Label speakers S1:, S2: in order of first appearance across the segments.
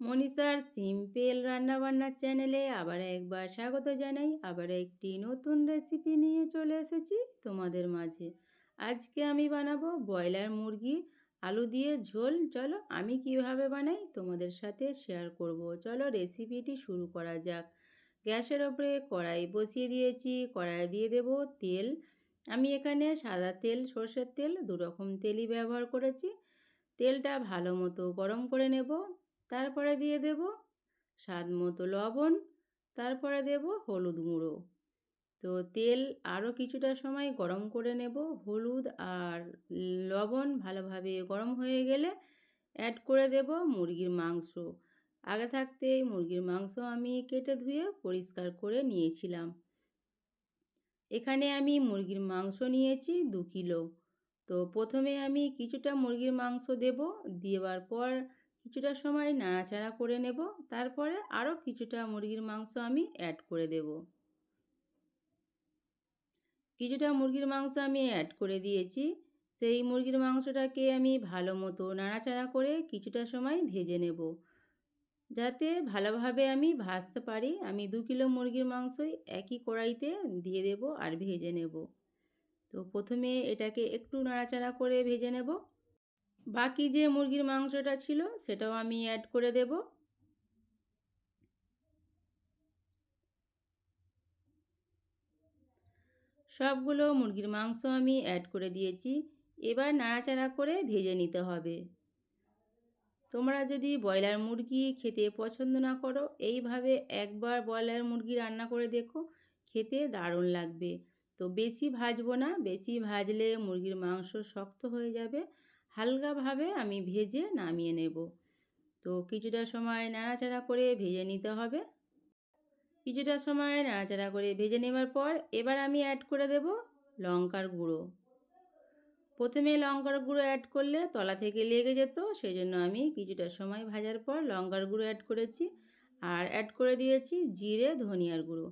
S1: মনীষার simple রান্নাবান্নার চ্যানেলে আবার একবার স্বাগত জানাই। আবার একটি নতুন রেসিপি নিয়ে চলে এসেছি তোমাদের মাঝে। আজকে আমি বানাবো ব্রয়লার মুরগি, আলু দিয়ে ঝোল। চলো আমি কীভাবে বানাই তোমাদের সাথে শেয়ার করব। চলো রেসিপিটি শুরু করা যাক। গ্যাসের ওপরে কড়াই বসিয়ে দিয়েছি। কড়াই দিয়ে দেব তেল। আমি এখানে সাদা তেল, সর্ষের তেল দু রকম তেলই ব্যবহার করেছি। তেলটা ভালো মতো গরম করে নেব। তারপরে দিয়ে দেব স্বাদ মতো লবণ, তারপরে দেব হলুদ গুঁড়ো। তো তেল আরও কিছুটা সময় গরম করে নেব। হলুদ আর লবণ ভালোভাবে গরম হয়ে গেলে অ্যাড করে দেব মুরগির মাংস। আগে থাকতে মুরগির মাংস আমি কেটে ধুয়ে পরিষ্কার করে নিয়েছিলাম। এখানে আমি মুরগির মাংস নিয়েছি দু কিলো। তো প্রথমে আমি কিছুটা মুরগির মাংস দেব। দেওয়ার পর কিছুটা সময় নাড়াচাড়া করে নেব, তারপরে আরও কিছুটা মুরগির মাংস আমি অ্যাড করে দেব। কিছুটা মুরগির মাংস আমি অ্যাড করে দিয়েছি। সেই মুরগির মাংসটাকে আমি ভালো মতো নাড়াচাড়া করে কিছুটা সময় ভেজে নেব। যাতে ভালোভাবে আমি ভাজতে পারি, আমি দু কিলো মুরগির মাংসই একই কড়াইতে দিয়ে দেব আর ভেজে নেব। তো প্রথমে এটাকে একটু নাড়াচাড়া করে ভেজে নেব। বাকি যে মুরগির মাংসটা ছিল, সেটাও আমি অ্যাড করে দেব। সবগুলো মুরগির মাংস আমি অ্যাড করে দিয়েছি। এবার নাড়াচাড়া করে ভেজে নিতে হবে। তোমরা যদি ব্রয়লার মুরগি খেতে পছন্দ না করো, এইভাবে একবার ব্রয়লার মুরগি রান্না করে দেখো, খেতে দারুণ লাগবে। তো বেশি ভাজবো না, বেশি ভাজলে মুরগির মাংস শক্ত হয়ে যাবে। হালকাভাবে আমি ভেজে নামিয়ে নেব। তো কিছুটা সময় নাড়াচাড়া করে ভেজে নিতে হবে। কিছুটা সময় নাড়াচাড়া করে ভেজে নেবার পর এবার আমি অ্যাড করে দেব লঙ্কার গুঁড়ো। প্রথমে লঙ্কার গুঁড়ো অ্যাড করলে তলা থেকে লেগে যেত সেই জন্য আমি কিছুটা সময় ভাজার পর লঙ্কার গুঁড়ো অ্যাড করেছি আর অ্যাড করে দিয়েছি জিরে, ধনিয়ার গুঁড়ো।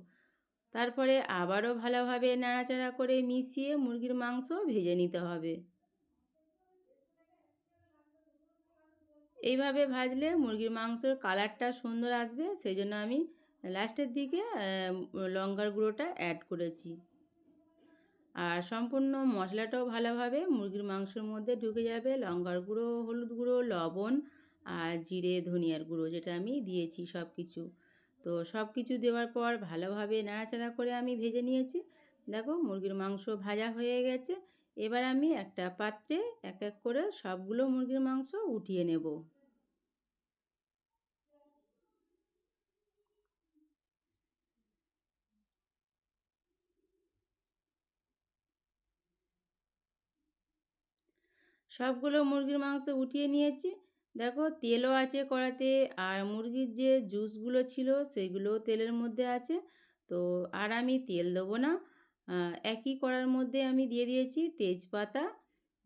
S1: তারপরে আবারও ভালোভাবে নাড়াচাড়া করে মিশিয়ে মুরগির মাংস ভেজে নিতে হবে। এইভাবে ভাজলে মুরগির মাংসর কালারটা সুন্দর আসবে সেই জন্য আমি লাস্টের দিকে লঙ্কার গুঁড়োটা অ্যাড করেছি। আর সম্পূর্ণ মশলাটাও ভালোভাবে মুরগির মাংসের মধ্যে ঢুকে যাবে। লঙ্কার গুঁড়ো, হলুদ গুঁড়ো, লবণ আর জিরে, ধনিয়ার গুঁড়ো যেটা আমি দিয়েছি সব কিছু তো সব কিছু দেওয়ার পর ভালোভাবে নাড়াচাড়া করে আমি ভেজে নিয়েছি। দেখো মুরগির মাংস ভাজা হয়ে গেছে। এবার আমি একটা পাত্রে এক এক করে সবগুলো মুরগির মাংস উঠিয়ে নেব। সবগুলো মুরগির মাংস উঠিয়ে নিয়েছি। দেখো তেলও আছে কড়াতে আর মুরগির যে জুসগুলো ছিল সেগুলো তেলের মধ্যে আছে। তো আর আমি তেল দেবো না। একই কড়ার মধ্যে আমি দিয়ে দিয়েছি তেজপাতা,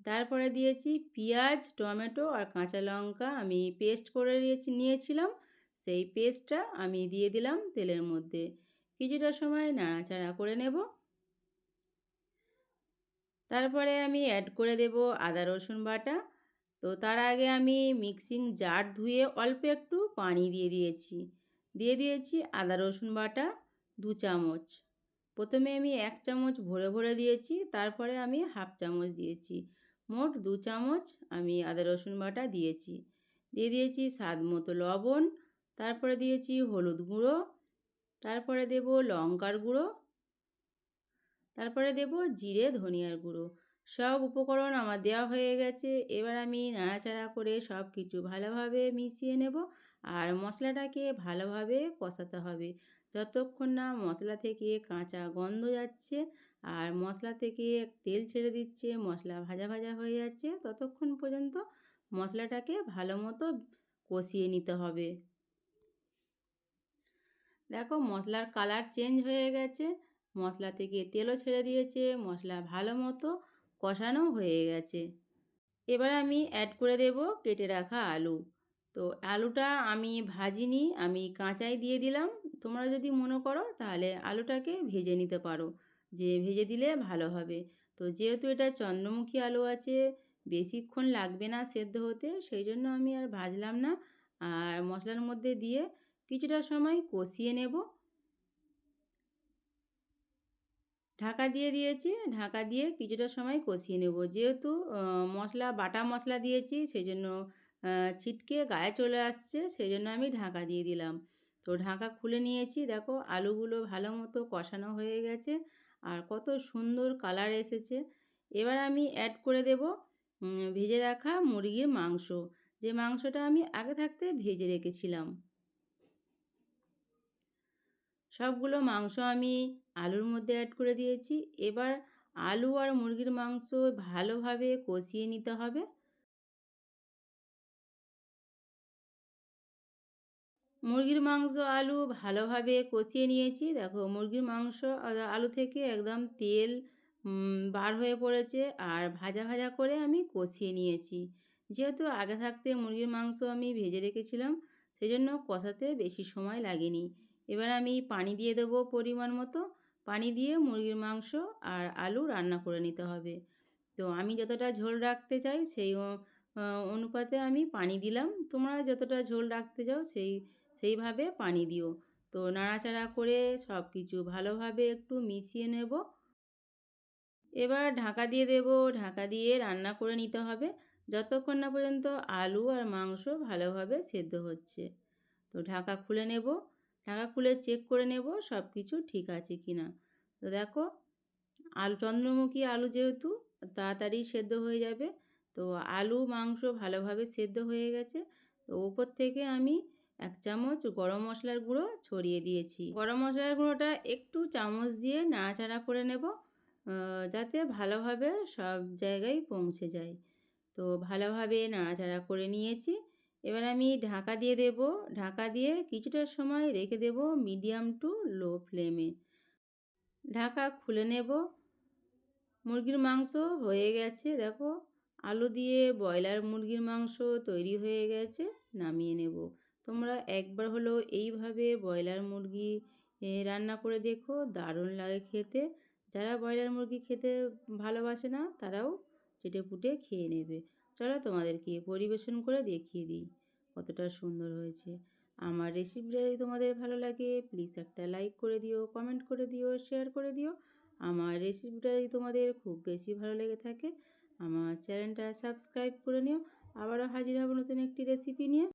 S1: তারপরে দিয়েছি পেঁয়াজ, টমেটো আর কাঁচা লঙ্কা। আমি পেস্ট করে নিয়েছিলাম। সেই পেস্টটা আমি দিয়ে দিলাম তেলের মধ্যে। কিছুটা সময় নাড়াচাড়া করে নেব। তারপরে আমি অ্যাড করে দেব আদা, রসুন বাটা। তো তার আগে আমি মিক্সিং জার ধুয়ে অল্প একটু পানি দিয়ে দিয়েছি। দিয়ে দিয়েছি আদা, রসুন বাটা, দু চামচ। প্রথমে আমি এক চামচ ভরে ভরে দিয়েছি, তারপরে আমি হাফ চামচ দিয়েছি। মোট দু চামচ আমি আদা রসুন বাটা দিয়েছি। দিয়ে দিয়েছি স্বাদ মতো লবণ, তারপরে দিয়েছি হলুদ গুঁড়ো, তারপরে দেব লঙ্কার গুঁড়ো, তারপরে দেব জিরে, ধনিয়ার গুঁড়ো। সব উপকরণ আমার দেওয়া হয়ে গেছে। এবার আমি নাড়াচাড়া করে সব কিছু ভালোভাবে মিশিয়ে নেব আর মশলাটাকে ভালোভাবে কষাতে হবে। যতক্ষণ না মশলা থেকে কাঁচা গন্ধ যাচ্ছে আর মশলা থেকে তেল ছেড়ে দিচ্ছে, মশলা ভাজা ভাজা হয়ে যাচ্ছে, ততক্ষণ পর্যন্ত মশলাটাকে ভালো মতো কষিয়ে নিতে হবে। দেখো মশলার কালার চেঞ্জ হয়ে গেছে, মশলা থেকে তেলও ছেড়ে দিয়েছে, মশলা ভালো মতো কষানো হয়ে গেছে। এবার আমি অ্যাড করে দেব কেটে রাখা আলু। তো আলুটা আমি ভাজিনি, আমি কাঁচাই দিয়ে দিলাম। তোমরা যদি মনে করো তাহলে আলুটাকে ভেজে নিতে পারো, যে ভেজে দিলে ভালো হবে। তো যেহেতু এটা চন্দ্রমুখী আলু আছে, বেশিক্ষণ লাগবে না সেদ্ধ হতে সেই জন্য আমি আর ভাজলাম না। আর মশলার মধ্যে দিয়ে কিছুটা সময় কষিয়ে নেব। ঢাকা দিয়ে দিয়েছি, ঢাকা দিয়ে কিছুটা সময় কষিয়ে নেব। যেহেতু মশলা, বাটা মশলা দিয়েছি সেই জন্য ছিটকে গায়ে চলে আসছে সেই জন্য আমি ঢাকা দিয়ে দিলাম। তো ঢাকা খুলে নিয়েছি, দেখো আলুগুলো ভালো মতো কষানো হয়ে গেছে, আর কত সুন্দর কালার এসেছে। এবার আমি অ্যাড করে দেব ভেজে রাখা মুরগির মাংস। যে মাংসটা আমি আগে থাকতে ভেজে রেখেছিলাম। সবগুলো মাংস আমি আলুর মধ্যে অ্যাড করে দিয়েছি। এবার আলু আর মুরগির মাংস ভালোভাবে কষিয়ে নিতে হবে। মুরগির মাংস, আলু ভালোভাবে কষিয়ে নিয়েছি। দেখো, মুরগির মাংস আলু থেকে একদম তেল বার হয়ে পড়েছে আর ভাজা ভাজা করে আমি কষিয়ে নিয়েছি। যেহেতু আগে থাকতে মুরগির মাংস আমি ভেজে রেখেছিলাম সেই জন্য কষাতে বেশি সময় লাগেনি। এবার আমি পানি দিয়ে দেবো পরিমাণ মতো। পানি দিয়ে মুরগির মাংস আর আলু রান্না করে নিতে হবে। তো আমি যতটা ঝোল রাখতে চাই, সেই অনুপাতে আমি পানি দিলাম। তোমরা যতটা ঝোল রাখতে চাও, সেই সেইভাবে পানি দিও। তো নাড়াচাড়া করে সব কিছু ভালোভাবে একটু মিশিয়ে নেব। এবার ঢাকা দিয়ে দেব। ঢাকা দিয়ে রান্না করে নিতে হবে। যতক্ষণ না পর্যন্ত আলু আর মাংস ভালোভাবে সেদ্ধ হচ্ছে। তো ঢাকা খুলে নেব। ঢাকা খুলে চেক করে নেব সব কিছু ঠিক আছে কি না তো দেখো, আলু, চন্দ্রমুখী আলু যেহেতু, তাড়াতাড়ি সেদ্ধ হয়ে যাবে। তো আলু, মাংস ভালোভাবে সেদ্ধ হয়ে গেছে। তো ওপর থেকে আমি এক চামচ গরম মশলার গুঁড়ো ছড়িয়ে দিয়েছি। গরম মশলার গুঁড়োটা একটু চামচ দিয়ে নাড়াচাড়া করে নেব যাতে ভালোভাবে সব জায়গায় পৌঁছে যায়। তো ভালোভাবে নাড়াচাড়া করে নিয়েছি। এবার আমি ঢাকা দিয়ে দেব। ঢাকা দিয়ে কিছুটা সময় রেখে দেব মিডিয়াম টু লো ফ্লেমে। ঢাকা খুলে নেব। মুরগির মাংস হয়ে গেছে, দেখো। আলু দিয়ে ব্রয়লার মুরগির মাংস তৈরি হয়ে গেছে, নামিয়ে নেব। তোমরা একবার হলো এইভাবে ব্রয়লার মুরগি রান্না করে দেখো, দারুণ লাগে খেতে। যারা ব্রয়লার মুরগি খেতে ভালোবাসে না, তারাও চেটে পুটে খেয়ে নেবে। চলো তোমাদেরকে পরিবেশন করে দেখিয়ে দিই কতটা সুন্দর হয়েছে। আমার রেসিপিটা যদি তোমাদের ভালো লাগে প্লিজ একটা লাইক করে দিও কমেন্ট করে দিও শেয়ার করে দিও। আমার রেসিপিটা যদি তোমাদের খুব বেশি ভালো লেগে থাকে, আমার চ্যানেলটা সাবস্ক্রাইব করে নিও। আবারও হাজির হব নতুন একটি রেসিপি নিয়ে।